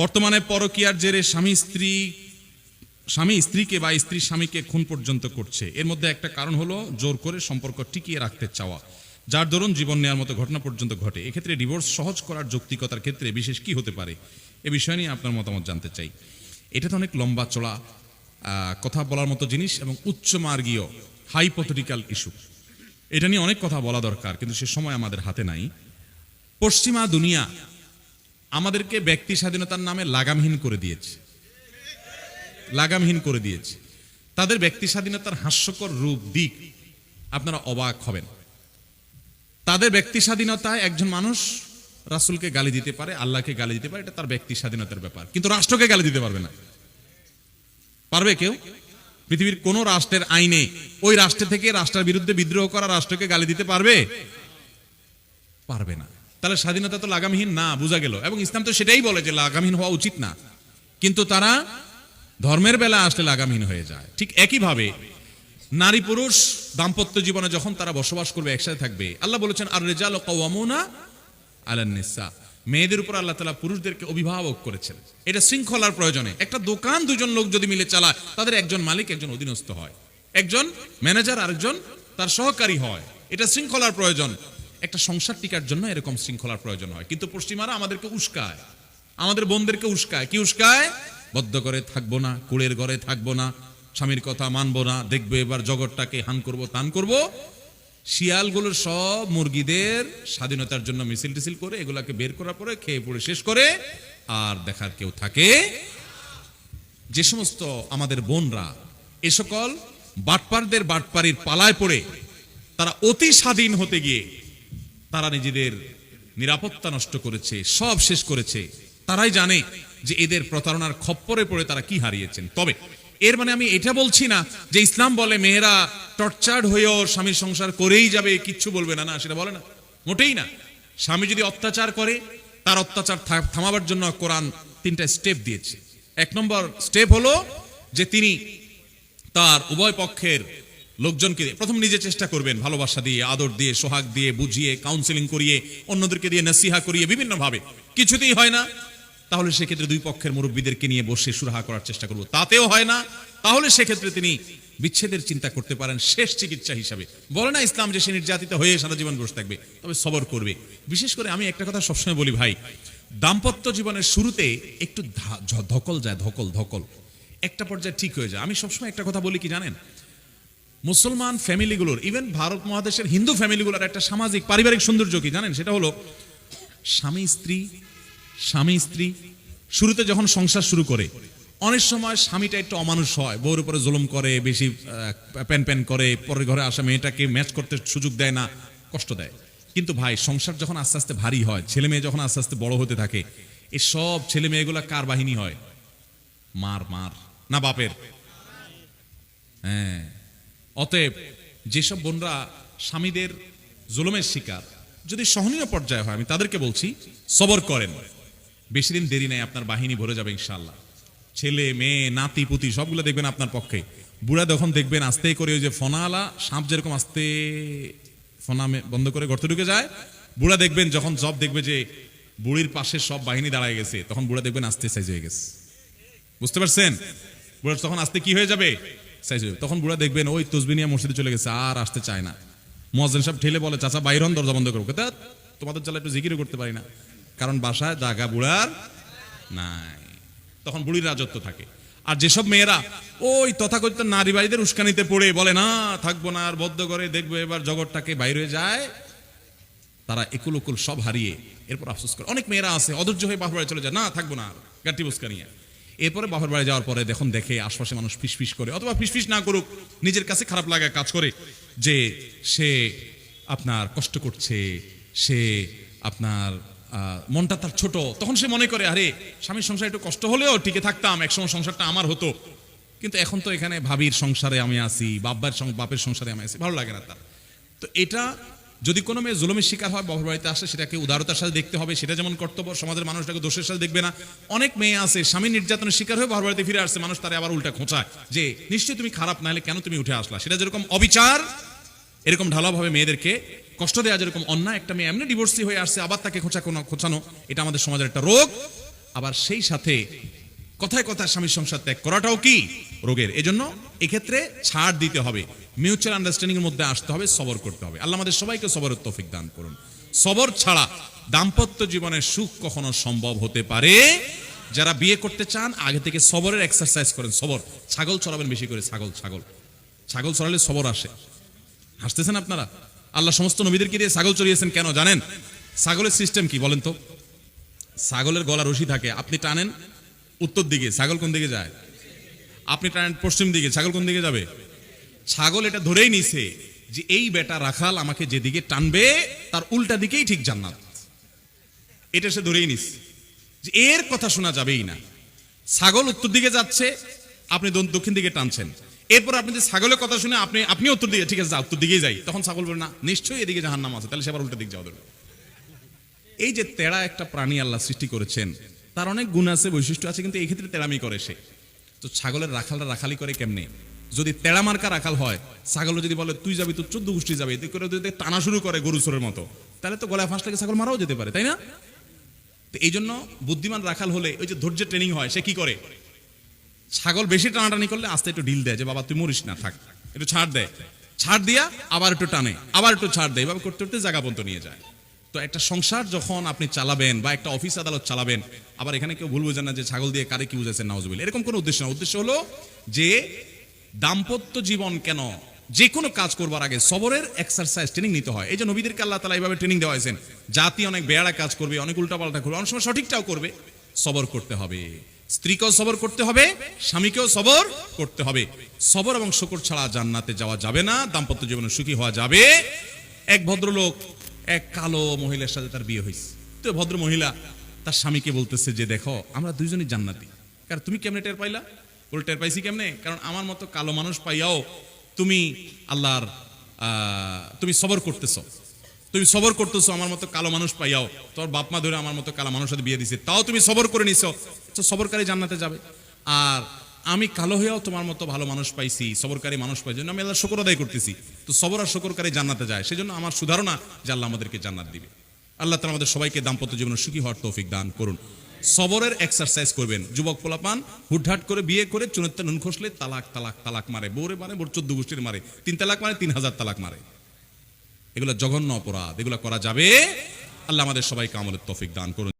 বর্তমানে পরকীয়ার জেরে স্বামী, স্ত্রী, স্বামী স্ত্রীকে বা স্ত্রী স্বামীকে খুন পর্যন্ত করছে। এর মধ্যে একটা কারণ হলো জোর করে সম্পর্ক টিকিয়ে রাখতে চাওয়া। যার দরুন জীবন নেওয়ার মতো ঘটনা পর্যন্ত ঘটে। এক্ষেত্রে ডিভোর্স সহজ করার যৌক্তিকতার ক্ষেত্রে বিশেষ কি হতে পারে? এ বিষয় নিয়ে আপনার মতামত জানতে চাই। এটা তো অনেক লম্বা চড়া কথা বলার মতো জিনিস এবং উচ্চমার্গীয় হাইপোথেটিক্যাল ইস্যু এটা নিয়ে অনেক কথা বলা দরকার, কিন্তু সে সময় আমাদের হাতে নাই। পশ্চিমা দুনিয়া আমাদেরকে ব্যক্তি স্বাধীনতার নামে লাগামহীন করে দিয়েছে। লাগামহীন করে দিয়েছে। তাদের ব্যক্তি স্বাধীনতার হাস্যকর রূপ, দিক আপনারা অবাক হবেন। তাদের ব্যক্তি স্বাধীনতায় একজন মানুষ রাসূলকে গালি দিতে পারে, আল্লাহকে গালি দিতে পারে, এটা তার ব্যক্তি স্বাধীনতার ব্যাপার। কিন্তু রাষ্ট্রকে গালি দিতে পারবে না। পারবে কেউ? পৃথিবীর কোন রাষ্ট্রের আইনে ওই রাষ্ট্র থেকে রাষ্ট্রের বিরুদ্ধে বিদ্রোহ করা রাষ্ট্রকে গালি দিতে পারবে? পারবে না। তাহলে স্বাধীনতা তো লাগামহীন না, বোঝা গেল। এবং ইসলাম তো সেটাই বলে যে লাগামহীন হওয়া উচিত না। কিন্তু তারা ধর্মের বেলা আসলে লাগামহীন হয়ে যায়। ঠিক একইভাবে নারী পুরুষ দাম্পত্য জীবনে যখন তারা বসবাস করবে, একসাথে থাকবে, আল্লাহ বলেছেন আর রেজাল কওয়ামুনা আলান্নিসা মেয়েদের উপর আল্লাহ তালা পুরুষদেরকে অভিভাবক করেছেন। এটা শৃঙ্খলার প্রয়োজনে। একটা দোকান দুজন লোক যদি মিলে চালায়, তাদের একজন মালিক, একজন অধীনস্থ হয়। একজন ম্যানেজার, আরেকজন তার সহকারী হয়। এটা শৃঙ্খলার প্রয়োজন। একটা সংসার টিকার জন্য এরকম শৃঙ্খলার প্রয়োজন হয়। কিন্তু পশ্চিমারা আমাদেরকে উস্কায়। আমাদের বোনদেরকে উস্কায়। কি উস্কায়? বদ্ধ করে থাকব না কুড়ের ঘরে থাকব না, স্বামীর কথা মানবো না, দেখবে এবার জগৎটাকে হান করব, তান করব। শিয়ালগুলোর সব মুরগিদের স্বাধীনতার জন্য মিছিল টিছিল করে এগুলাকে বের করার পরে খেয়ে পড়ে শেষ করে আর দেখার কেউ থাকে। যে সমস্ত আমাদের বোনরা, এ সকল বাটপারদের বাটপারির পালায় পড়ে, তারা অতি স্বাধীন হতে গিয়ে তারা নিজেদের নিরাপত্তা নষ্ট করেছে, সব শেষ করেছে। তারাই জানে যে এদের প্রতারণার খপ্পরে পড়ে তারা কি হারিয়েছেন। তবে এর মানে আমি এটা বলছি না যে ইসলাম বলে, মেয়েরা টর্চার্ড হয়েও স্বামীর সংসার করেই যাবে, কিচ্ছু বলবে না। না, সেটা বলে না। মোটেই না। স্বামী যদি অত্যাচার করে, তার অত্যাচার থামাবার জন্য কোরআন তিনটা স্টেপ দিয়েছে। এক নম্বর স্টেপ হলো যে তিনি তার উভয় পক্ষের লোকজনকে প্রথম নিজে চেষ্টা করবেন, ভালোবাসা দিয়ে, আদর দিয়ে, সোহাগ দিয়ে, বুঝিয়ে কাউন্সিলিং করিয়ে, অন্যদেরকে দিয়ে নসিহা করিয়ে বিভিন্নভাবে। কিছুতেই হয় না। তাহলে সেক্ষেত্রে দুই পক্ষের মুরব্বীদেরকে নিয়ে বসে সুরাহা করার চেষ্টা করব। তাতেও হয় না। তাহলে সেক্ষেত্রে তিনি বিচ্ছেদের চিন্তা করতে পারেন শেষ চিকিৎসা হিসাবে। বলে না ইসলাম যে সে নির্যাতিত হয়ে সারা জীবন বসে থাকবে, তবে সবর করবে। বিশেষ করে আমি একটা কথা সবসময় বলি ভাই, দাম্পত্য জীবনের শুরুতে একটু ধকল যায়, ধকল ধকল। একটা পর্যায়ে ঠিক হয়ে যায়। আমি সবসময় একটা কথা বলি কি জানেন? মুসলমান ফ্যামিলিগুলোর ইভেন ভারত মহাদেশের হিন্দু ফ্যামিলিগুলোর একটা সামাজিক, পারিবারিক সৌন্দর্য কি জানেন? সেটা হলো স্বামী, স্ত্রী স্বামী, স্ত্রী, শুরুতে যখন সংসার শুরু করে, অনেক সময় স্বামীটা একটু অমানুষ হয়, বউর উপরে জুলুম করে, বেশি প্যান প্যান করে, পরের ঘরে আসা মেয়েটাকে ম্যাচ করতে সুযোগ দেয় না, কষ্ট দেয়। কিন্তু ভাই, সংসার যখন আস্তে আস্তে ভারী হয়, ছেলে মেয়ে যখন আস্তে আস্তে বড় হতে থাকে এই সব ছেলে মেয়েগুলা কার বাহিনী হয়? মার মার, না বাপের? হ্যাঁ। অতএব যেসব বোনরা স্বামীদের জুলুমের শিকার, যদি সহনীয় পর্যায়ে হয়, আমি তাদেরকে বলছি, সবর করেন। বেশি দিন দেরি নেই, আপনার বাহিনী ভরে যাবে ইনশাল্লাহ ছেলে, মেয়ে, নাতি, পুতি, সবগুলো দেখবেন আপনার পক্ষে। বুড়া যখন দেখবেন আস্তে করে ওই যে ফনালা, সাপ যেরকম আস্তে ফনা বন্ধ করে গর্তে ঢুকে যায়, বুড়া দেখবেন যখন জব দেখবে যে বুড়ির পাশে সব বাহিনী দাঁড়ায় গেছে, তখন বুড়া দেখবেন আস্তে সাইজ হয়ে গেছে। বুঝতে পারছেন? বুড়া তখন আস্তে কি হয়ে যাবে? হয়ে তখন বুড়া দেখবেন, ওই তসবিনিয়া মসজিদে চলে গেছে, আর আসতে চায় না। মহাজন সব ঠেলে বলে, চাচা বাইর হন দরজা বন্ধ করব তা তোমাদের জ্বালা একটু জিকিরও করতে পারি না, কারণ বাসায় জাগা বুড়ার নাই। তখন বুড়ির রাজত্ব থাকে। আর যেসব মেয়েরা ওই তথাকথিত নারীবাড়িদের উস্কানিতে পড়ে, বলে, না, থাকব না, আর বদ্ধ করে দেখব এবার জগৎটাকে বাইরে যায়। তারা একুল সব হারিয়ে এরপর আফসোস করে। অনেক মেয়েরা আছে, অধৈর্য হয়ে বাড়ি চলে যায়, না, থাকব না আর গাটি বুসকা নিয়ে। এরপরে বাপের বাড়ি যাওয়ার পরে দেখুন, দেখে আশপাশে মানুষ ফিসফিস করে, অথবা ফিসফিস না করুক, নিজের কাছে খারাপ লাগা কাজ করে যে সে আপনার কষ্ট করছে, সে আপনার মনটা তার ছোট, তখন সে মনে করে, আরে, স্বামীর সংসারে একটু কষ্ট হলেও টিকে থাকতাম, একসময় সংসারটা আমার হতো। কিন্তু এখন তো এখানে ভাবির সংসারে আমি আছি বাবার বাপের সংসারে আমি আছি, ভালো লাগে না তার। তো এটা যদি কোনো মেয়ে জুলুমের শিকার হয়, বাবার বাড়িতে আসে, সেটাকে উদারতার সাথে দেখতে হবে, সেটা যেমন কর্তব্য, সমাজের মানুষটাকে দোষের সাথে দেখবে না। অনেক মেয়ে আছে স্বামী নির্যাতনের শিকার হয়ে বাবার বাড়িতে ফিরে আসছে, মানুষ তারা আবার উল্টা খোঁচায় যে, নিশ্চয়ই তুমি খারাপ না হলে কেন তুমি উঠে আসলা? সেটা যেরকম অবিচার, এরকম ঢালাভাবে মেয়েদেরকে কষ্ট দেওয়া যেরকম অন্যায়, একটা মেয়ে এমনি ডিভোর্সি হয়ে আসছে, আবার তাকে খোঁচা খোঁচানো, এটা আমাদের সমাজের একটা রোগ। আবার সেই সাথে কথায় কথায় স্বামীর সংসার ত্যাগ করাটাও কি? রোগের। এজন্য এক্ষেত্রে ছাড় দিতে হবে। মিউচুয়াল আন্ডারস্ট্যান্ডিং এর মধ্যে আসতে হবে, সবর করতে হবে। আল্লাহ আমাদের সবাইকে সবরের তৌফিক দান করুন। সবর ছাড়া দাম্পত্য জীবনের সুখ কখনো সম্ভব হতে পারে। যারা বিয়ে করতে চান, আগে থেকে সবরের এক্সারসাইজ করেন, সবর। ছাগল চড়াবেন বেশি করে, ছাগল ছাগল। ছাগল চড়ালে সবর আসে। হাসতেছেন আপনারা? আল্লাহ সমস্ত নবীদেরকে দিয়ে ছাগল চড়িয়েছেন কেন জানেন? ছাগলের সিস্টেম কি বলেন তো? ছাগলের গলা রশি থাকে, আপনি টানেন উত্তর দিকে, ছাগল কোন দিকে যায়? আপনি টানেন পশ্চিম দিকে, ছাগল কোন দিকে যাবে? ছাগল এটা ধরেই নিছে যে এই বেটা রাখাল আমাকে যেদিকে টানবে, তার উল্টা দিকেই ঠিক জান্নাত। এটা সে ধরেই নিস যে এর কথা শোনা যাবেই না। ছাগল উত্তর দিকে যাচ্ছে, আপনি দক্ষিণ দিকে টানছেন। এরপর আপনি যে ছাগলের কথা শুনে আপনি আপনি উত্তর দিকে ঠিক আছে যা উত্তর দিকেই যাই। তখন ছাগল বলে না, নিশ্চয়ই এদিকে জাহান্নাম আছে, তাহলে সে আবার উল্টা দিক যাওয়া দরকার এই যে তেড়া একটা প্রাণী আল্লাহ সৃষ্টি করেছেন তার অনেক গুণ আছে, বৈশিষ্ট্য আছে, কিন্তু এই ক্ষেত্রে তেড়ামি করে সে। তো ছাগলের রাখালটা রাখালি করে কেমনে? যদি তেড়া মার্কা রাখাল হয় ছাগল যদি বলে, তুই যাবি, তোর চোদ্দ গোষ্ঠী যাবে এতে করে যদি টানা শুরু করে গরু চোরের মতো, তাহলে তো গলায় ফাঁস লাগে ছাগল মারাও যেতে পারে, তাই না? তো এই জন্য বুদ্ধিমান রাখাল হলে ওই যে ধৈর্যের ট্রেনিং হয়, সে কি করে? ছাগল বেশি টানাটানি করলে আস্তে একটু ঢিল দেয় যে, বাবা, তুই মরিস না, থাক। একটু ছাড় দেয়। ছাড় দিয়া আবার একটু টানে, আবার একটু ছাড় দেয়। এভাবে করতে করতে জায়গা পর্যন্ত নিয়ে যায়। তো একটা সংসার যখন আপনি চালাবেন বা একটা অফিস আদালত চালাবেন, আবার এখানে কেউ ভুল বুঝেন না যে ছাগল দিয়ে কারে কি বুঝেছেন নাউজুবিল এরকম কোনো উদ্দেশ্য না। উদ্দেশ্য হলো যে দাম্পত্য জীবন কেন যে কোনো কাজ করবার আগে সবরের এক্সারসাইজ ট্রেনিং নিতে হয়। এই যে নবীদেরকে আল্লাহ তালা এইভাবে ট্রেনিং দেওয়া হয়েছেন জাতি অনেক বেয়ারা কাজ করবে, অনেক উল্টাপাল্টা করবে, অনেক সময় সঠিকটাও করবে। সবর করতে হবে। স্ত্রীকেও সবর করতে হবে, স্বামীকেও সবর করতে হবে। সবর এবং শকর ছাড়া জান্নাতে যাওয়া যাবে না, দাম্পত্য জীবনে সুখী হওয়া যাবে। এক ভদ্রলোক এক কালো মহিলার সাথে তার বিয়ে হয়েছে তো ভদ্র মহিলা তার স্বামীকে বলতেছে যে, দেখো, আমরা দুইজনই জান্নাতি। কারণ তুমি কেমনে টের পাইলা? বলে টের পাইছি কেমনে? কারণ আমার মতো কালো মানুষ পাইয়াও তুমি আল্লাহর তুমি সবর করতেছ। তুমি সবর করতেছো, আমার মতো কালো মানুষ পাইয়াও। তোর বাপ মা ধরে আমার মতো কালো মানুষ সাথে বিয়ে দিছে। তাও তুমি সবর করে নিছো। সবরকারী জান্নাতে যাবে? আর আমি কালো হয়েও তোমার মতো ভালো মানুষ পাইছি, সবরকারী মানুষ পাই জন্য আমি আল্লাহ শকর আদায় করতেছি। তো সবর আর শকরকারী জান্নাতে যায়, সেজন্য আমার সুধারণা যে আল্লাহ আমাদেরকে জান্নাত দিবে। আল্লাহ তালা আমাদের সবাইকে দাম্পত্য জীবনে সুখী হওয়ার তৌফিক দান করুন। সবরের এক্সারসাইজ করবেন, যুবক পোলাপান, হুটহাট করে বিয়ে করে চুনেতে নুন খসলে তালাক তালাক তালাক মারে বোরে মারে বোর চোদ্দ গোষ্ঠীর মারে, তিন তালাক মারে, তিন হাজার তালাক মারে। এগুলো জঘন্য অপরাধ, এগুলো করা যাবে, আল্লাহ আমাদের সবাইকে আমলের তৌফিক দান করুন।